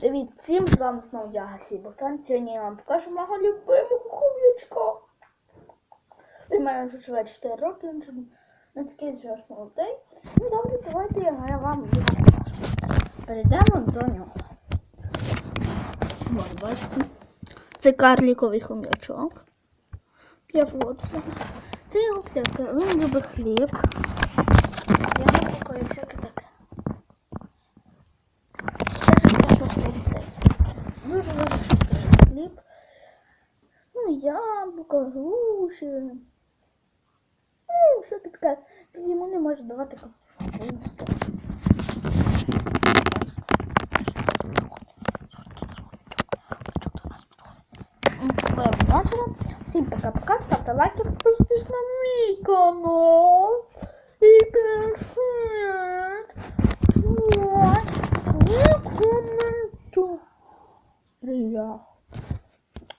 Привіт всім, з вами знову я Гасій Богдан. Сьогодні я вам покажу мого любимого хом'ячка. Він мене вже живе 4 роки, він не такий вже аж молодий. Ну добре, давайте я вам його покажу. Перейдемо до нього. Ось, бачите. Це карліковий хом'ячок. Я воду. Це його клітка. Він любить хліб. Я не такої всяке таке. Те, хліб. Ну, яблука, груші. Ну, всяке таке. Йому не може давати капусту. Всім пока-пока, ставте лайки, підписуйтесь на мій канал. 是鱼啊。